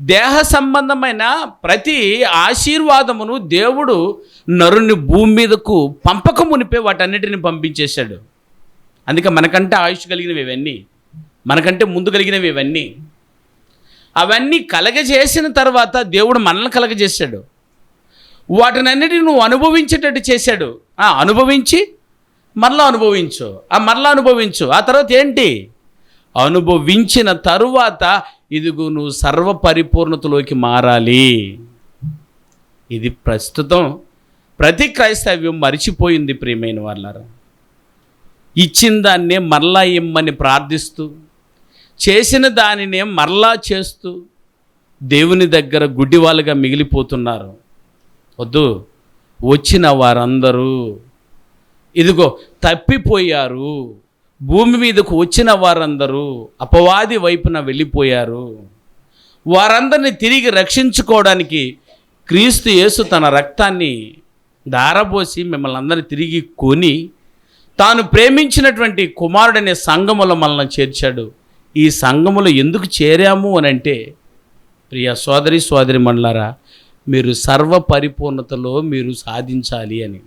దేహ సంబంధమైన ప్రతి ఆశీర్వాదమును దేవుడు నరుని భూమి మీదకు పంపక మునిపే వాటన్నిటిని పంపించేశాడు. అందుకే మనకంటే ఆయుష్ కలిగినవి ఇవన్నీ. మనకంటే ముందు కలిగినవి ఇవన్నీ. అవన్నీ కలగజేసిన తర్వాత దేవుడు మనల్ని కలగజేశాడు. వాటినన్నిటిని నువ్వు అనుభవించేటట్టు చేశాడు. ఆ, అనుభవించి మరలా అనుభవించు. ఆ మరలా అనుభవించు. ఆ తర్వాత ఏంటి? అనుభవించిన తరువాత ఇదిగో నువ్వు సర్వపరిపూర్ణతలోకి మారాలి. ఇది ప్రస్తుతం ప్రతి క్రైస్తవ్యం మరిచిపోయింది ప్రియమైన వాళ్ళారా ఇచ్చిన దాన్నే మరలా ఇమ్మని ప్రార్థిస్తూ చేసిన దానినే మరలా చేస్తూ దేవుని దగ్గర గుడ్డివాళ్ళుగా మిగిలిపోతున్నారు. వద్దు వచ్చిన వారందరూ ఇదిగో తప్పిపోయారు. భూమి మీదకు వచ్చిన వారందరూ అపవాది వైపున వెళ్ళిపోయారు. వారందరిని తిరిగి రక్షించుకోవడానికి క్రీస్తు యేసు తన రక్తాన్ని దారబోసి మిమ్మల్ని అందరినీ తిరిగి కొని తాను ప్రేమించినటువంటి కుమారుడనే సంఘములో మనల్ని చేర్చాడు. ఈ సంఘములో ఎందుకు చేరాము అని అంటే ప్రియ సోదరి సోదరి మండలారా మీరు సర్వ పరిపూర్ణతలో మీరు సాధించాలి అని.